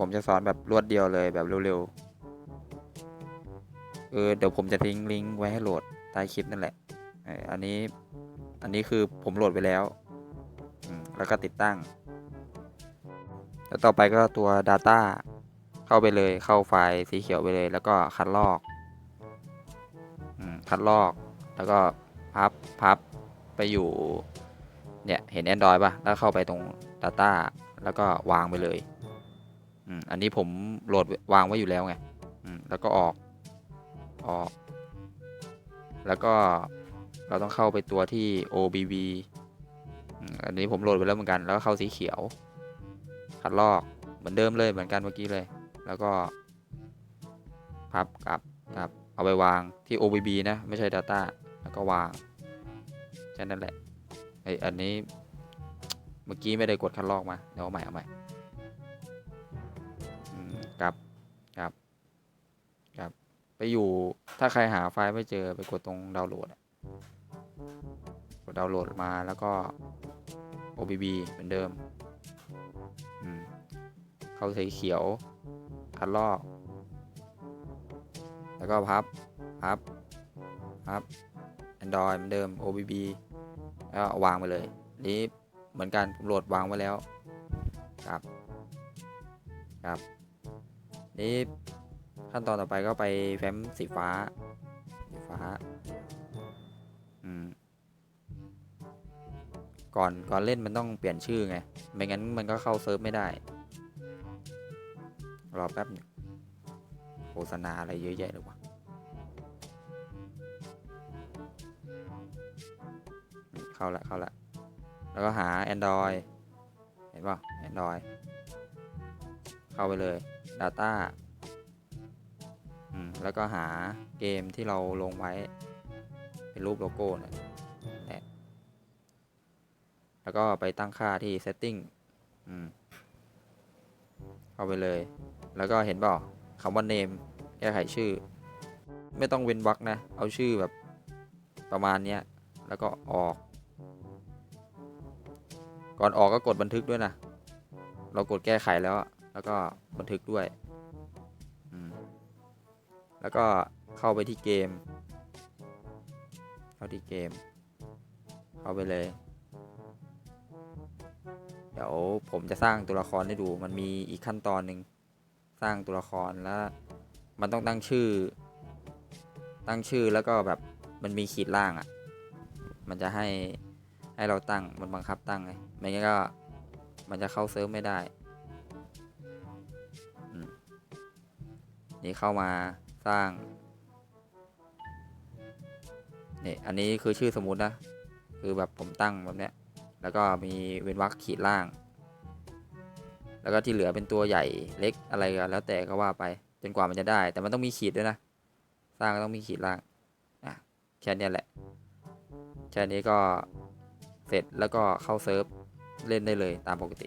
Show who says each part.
Speaker 1: ผมจะสอนแบบรวดเดียวเลยแบบเร็วๆเออเดี๋ยวผมจะทิ้งลิงก์ไว้ให้โหลดใต้คลิปนั่นแหละอันนี้อันนี้คือผมโหลดไปแล้วแล้วก็ติดตั้ง แล้วต่อไปก็ตัว Data เข้าไปเลยเข้าไฟล์สีเขียวไปเลย แล้วก็คัดลอกอคัดลอกแล้วก็พับพับไปอยู่เนี่ยเห็น Android ป่ะ แล้วเข้าไปตรง Data แล้วก็วางไปเลย อันนี้ผมโหลดวางไว้อยู่แล้วไงแล้วก็ออกออก แล้วก็เราต้องเข้าไปตัวที่ OBB อันนี้ผมโหลดไปแล้วเหมือนกัน แล้วก็เข้าสีเขียว คัดลอกเหมือนเดิมเลยเหมือนกันเมื่อกี้เลย แล้วก็พับกลับกลับเอาไปวางที่ OBB นะ ไม่ใช่ Data แล้วก็วางแค่นั้นแหละไออันนี้เมื่อกี้ไม่ได้กดคัดลอกมาเดี๋ยวเอาใหม่เอาใหม่ กลับกลับกลับ ไปอยู่ถ้าใครหาไฟล์ไม่เจอไปกดตรงดาวน์โหลดกดดาวน์โหลดมาแล้วก็ OBB เหมือนเดิมอืมเข้าสีเขียว คัดลอก แล้วก็พับ พับ พับ Android เหมือนเดิม OBB แล้ววางไปเลย นี้เหมือนกันโหลดวางไว้แล้ว ครับ ครับ นี้ขั้นตอนต่อไปก็ไปแฟ้มสีฟ้า สีฟ้า อืม ก่อนก่อนเล่นมันต้องเปลี่ยนชื่อไง ไม่งั้นมันก็เข้าเซิร์ฟไม่ได้ รอแป๊บนึงโฆษณาอะไรเยอะแยะเลยวะเข้าละเข้าละ แล้วก็หา Android เห็นป่ะ Android เข้าไปเลย Data อืมแล้วก็หาเกมที่เราลงไว้ เป็นรูปโลโก้นะและแล้วก็ไปตั้งค่าที่ setting อืมเข้าไปเลย แล้วก็เห็นเปล่าคำว่า name แก้ไขชื่อ ไม่ต้องเว้นวรรคนะ เอาชื่อแบบประมาณนี้แล้วก็ออก ก่อนออกก็กดบันทึกด้วยนะ เรากดแก้ไขแล้ว แล้วก็บันทึกด้วย แล้วก็เข้าไปที่เกม เข้าที่เกม เข้าไปเลย เดี๋ยวผมจะสร้างตัวละครให้ดู มันมีอีกขั้นตอนหนึ่งสร้างตัวละครแล้ว มันต้องตั้งชื่อ ตั้งชื่อแล้วก็แบบมันมีขีดล่างอะ่ะ มันจะให้ให้เราตั้ง มันบังคับตั้งไงไม่งั้นก็มันจะเข้าเซิร์ฟไม่ได้ นี่เข้ามาสร้างนี่อันนี้คือชื่อสมมุตินะ คือแบบผมตั้งแบบเนี้ย แล้วก็มีเว้นวรรคขีดล่าง แล้วก็ที่เหลือเป็นตัวใหญ่เล็กอะไรก็แล้วแต่ก็ว่าไปจนกว่ามันจะได้ แต่มันต้องมีขีดด้วยนะ สร้างก็ต้องมีขีดล่างอะแค่นี้แหละแค่นี้ก็เสร็จแล้วก็เข้าเซิร์ฟเล่นได้เลยตามปกติ